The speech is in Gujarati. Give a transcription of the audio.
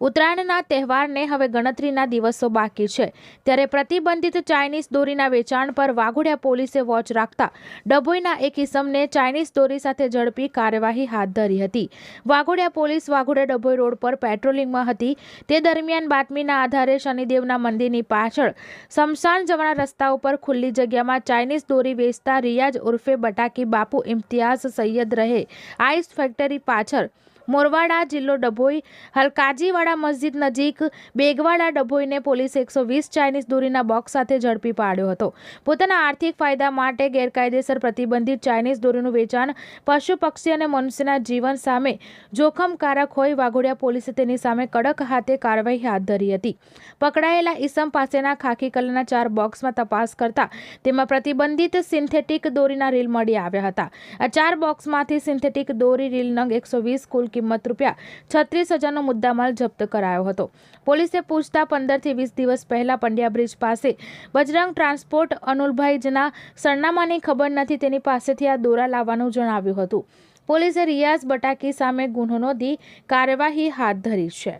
ઉત્તરાયણના તહેવારને હવે ગણતરીના દિવસો બાકી છે. ત્યારે પ્રતિબંધિત ચાઇનીઝ દોરીના વેચાણ પર વાઘોડિયા પોલીસે વોચ રાખતા ડભોઈના એક ઇસમને ચાઇનીઝ દોરી સાથે ઝડપી કાર્યવાહી હાથ ધરી હતી. વાઘોડિયા પોલીસ વાઘોડિયા ડભોઈ રોડ પર પેટ્રોલિંગમાં હતી. તે દરમિયાન બાતમીના આધારે શનિદેવના મંદિરની પાછળ સ્મશાન જવાના રસ્તા ઉપર ખુલ્લી જગ્યામાં ચાઇનીઝ દોરી વેચતા રિયાઝ ઉર્ફે બટાકી બાપુ ઇમ્તિયાઝ સૈયદ રહે. આઈસ ફેક્ટરી પાછળ મોરવાડા જિલ્લો ડભોઈ, હાલ કાજીવાડા મસ્જિદ નજીક બેગવાડા ડભોઈને પોલીસે એકસો વીસ ચાઇનીઝ દોરીના બોક્સ સાથે ઝડપી પાડ્યો હતો. પોતાના આર્થિક ફાયદા માટે ગેરકાયદેસર પ્રતિબંધિત ચાઇનીઝ દોરીનું વેચાણ પશુ પક્ષી અને મનુષ્યના જીવન સામે જોખમકારક હોય વાઘોડિયા પોલીસે તેની સામે કડક હાથે કાર્યવાહી હાથ ધરી હતી. પકડાયેલા ઈસમ પાસેના ખાખી કલરના ચાર બોક્સમાં તપાસ કરતા તેમાં પ્રતિબંધિત સિન્થેટિક દોરીના રીલ મળી આવ્યા હતા. આ ચાર બોક્સમાંથી સિન્થેટિક દોરી રીલ નંગ એકસો વીસ કુલ કિંમત રૂપિયા છત્રીસ હજારનો મુદ્દામાલ જપ્ત કરાયો હતો. પોલીસે પૂછતા પંદરથી વીસ દિવસ પહેલા પંડ્યા બ્રિજ પાસે બજરંગ ટ્રાન્સપોર્ટ અનુલભાઈજના સરનામાની ખબર નથી તેની પાસેથી આ દોરા લાવવાનું જણાવ્યું હતું. પોલીસે રિયાઝ બટાકી સામે ગુનો નોંધી કાર્યવાહી હાથ ધરી છે.